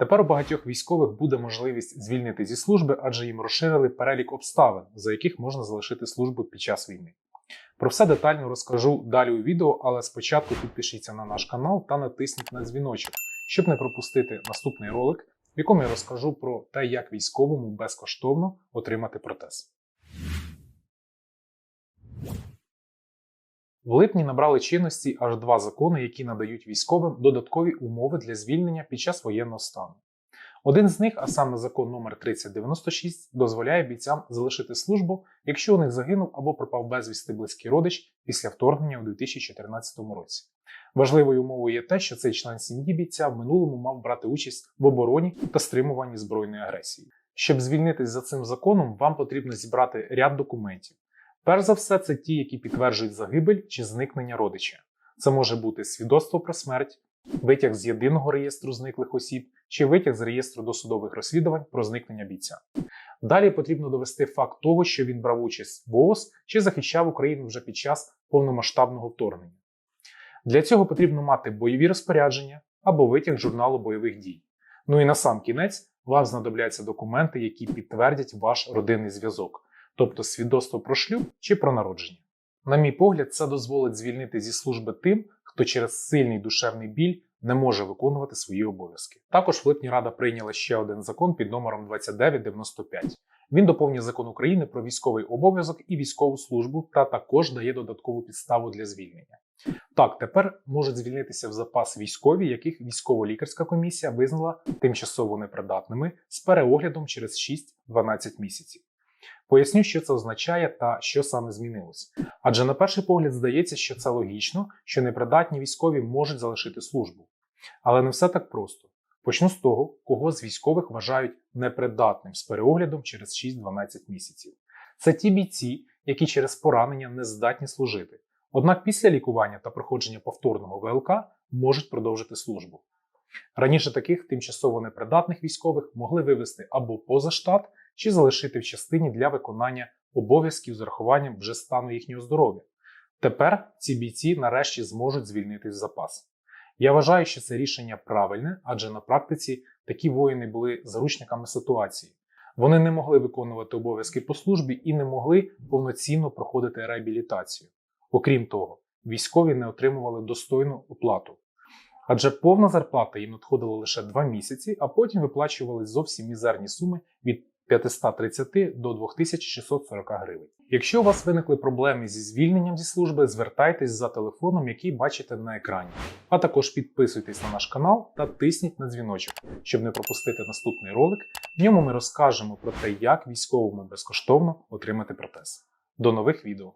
Тепер у багатьох військових буде можливість звільнити зі служби, адже їм розширили перелік обставин, за яких можна залишити службу під час війни. Про все детально розкажу далі у відео, але спочатку підпишіться на наш канал та натисніть на дзвіночок, щоб не пропустити наступний ролик, в якому я розкажу про те, як військовому безкоштовно отримати протез. В липні набрали чинності аж два закони, які надають військовим додаткові умови для звільнення під час воєнного стану. Один з них, а саме закон номер 3096, дозволяє бійцям залишити службу, якщо у них загинув або пропав безвісти близький родич після вторгнення у 2014 році. Важливою умовою є те, що цей член сім'ї бійця в минулому мав брати участь в обороні та стримуванні збройної агресії. Щоб звільнитись за цим законом, вам потрібно зібрати ряд документів. Перш за все, це ті, які підтверджують загибель чи зникнення родича. Це може бути свідоцтво про смерть, витяг з єдиного реєстру зниклих осіб чи витяг з реєстру досудових розслідувань про зникнення бійця. Далі потрібно довести факт того, що він брав участь в ООС чи захищав Україну вже під час повномасштабного вторгнення. Для цього потрібно мати бойові розпорядження або витяг журналу бойових дій. Ну і на сам кінець вам знадобляться документи, які підтвердять ваш родинний зв'язок, тобто свідоцтво про шлюб чи про народження. На мій погляд, це дозволить звільнити зі служби тим, хто через сильний душевний біль не може виконувати свої обов'язки. Також в липні Рада прийняла ще один закон під номером 2995. Він доповнює закон України про військовий обов'язок і військову службу та також дає додаткову підставу для звільнення. Так, тепер можуть звільнитися в запас військові, яких військово-лікарська комісія визнала тимчасово непридатними з переоглядом через 6-12 місяців. Поясню, що це означає та що саме змінилось. Адже на перший погляд здається, що це логічно, що непридатні військові можуть залишити службу. Але не все так просто. Почну з того, кого з військових вважають непридатним з переоглядом через 6-12 місяців. Це ті бійці, які через поранення не здатні служити. Однак після лікування та проходження повторного ВЛК можуть продовжити службу. Раніше таких тимчасово непридатних військових могли вивести або поза штат, чи залишити в частині для виконання обов'язків з урахуванням вже стану їхнього здоров'я. Тепер ці бійці нарешті зможуть звільнитись в запас. Я вважаю, що це рішення правильне, адже на практиці такі воїни були заручниками ситуації. Вони не могли виконувати обов'язки по службі і не могли повноцінно проходити реабілітацію. Окрім того, військові не отримували достойну оплату. Адже повна зарплата їм надходила лише 2 місяці, а потім виплачували зовсім мізерні суми від 530 до 2640 гривень. Якщо у вас виникли проблеми зі звільненням зі служби, звертайтесь за телефоном, який бачите на екрані. А також підписуйтесь на наш канал та тисніть на дзвіночок, щоб не пропустити наступний ролик. В ньому ми розкажемо про те, як військовому безкоштовно отримати протез. До нових відео!